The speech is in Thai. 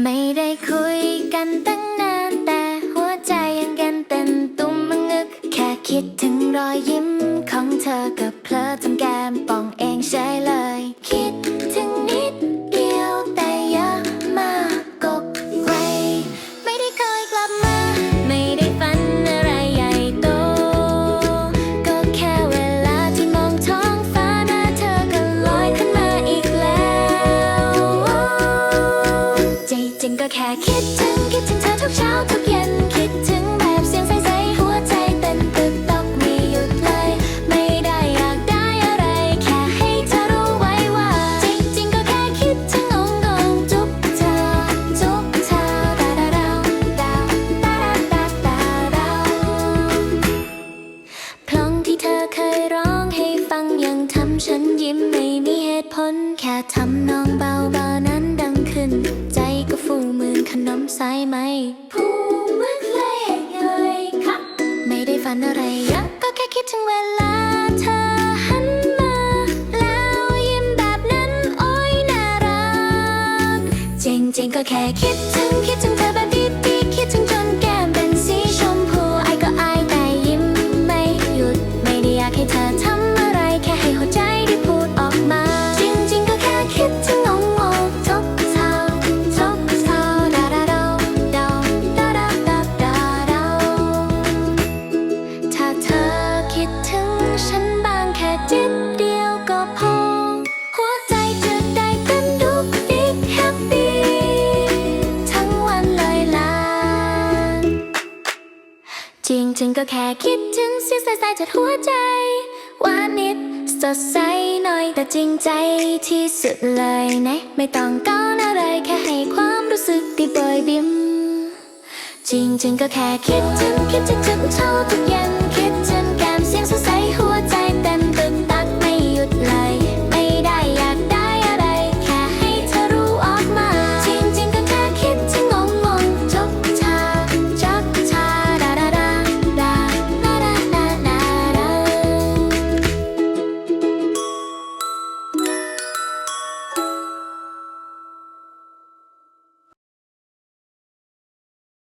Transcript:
ไม่ได้คุยกันตั้งนานแต่หัวใจยังแกนเต้นตุ้มมึงึก แค่คิดถึงรอยยิ้มของเธอกับเพลอจำแก้มป่อง แค่คิดถึงคิดถึงเธอทุกเช้าทุกเย็นคิดถึงแบบเสียงใสๆหัวใจเต้นตึกตอกไม่หยุดเลย ไม่ได้อยากได้อะไร แค่ให้เธอรู้ไว้ว่า จริงๆก็แค่คิดถึงองงจุ๊บเธอจุ๊บเธอดาดาดาวดาวดาดาดาดาดาวเพลงที่เธอเคยร้องให้ฟังยังทำฉันยิ้มไม่มีเหตุผลแค่ทำนองเบาๆนั้นดังขึ้น ขนมสายไหมผู้มือเลยเลยค่ะ ไม่ได้ฝันอะไรเยอะก็แค่คิดถึงเวลาเธอหันมา แล้วยิ้มแบบนั้นโอ้ยน่ารัก จริงๆก็แค่คิดถึงคิดถึงเธอ ริงๆก็แค่คิดถึงเสียงใสๆจากหัวใจว่านิดสดใสหน่อยแต่จริงใจที่สุดเลยนะ ไม่ต้องก้ารอะไรแค่ให้ความรู้สึกได้เบยบิม จริงๆก็แค่คิดถึงคิดถึงเช้าทุกเย็น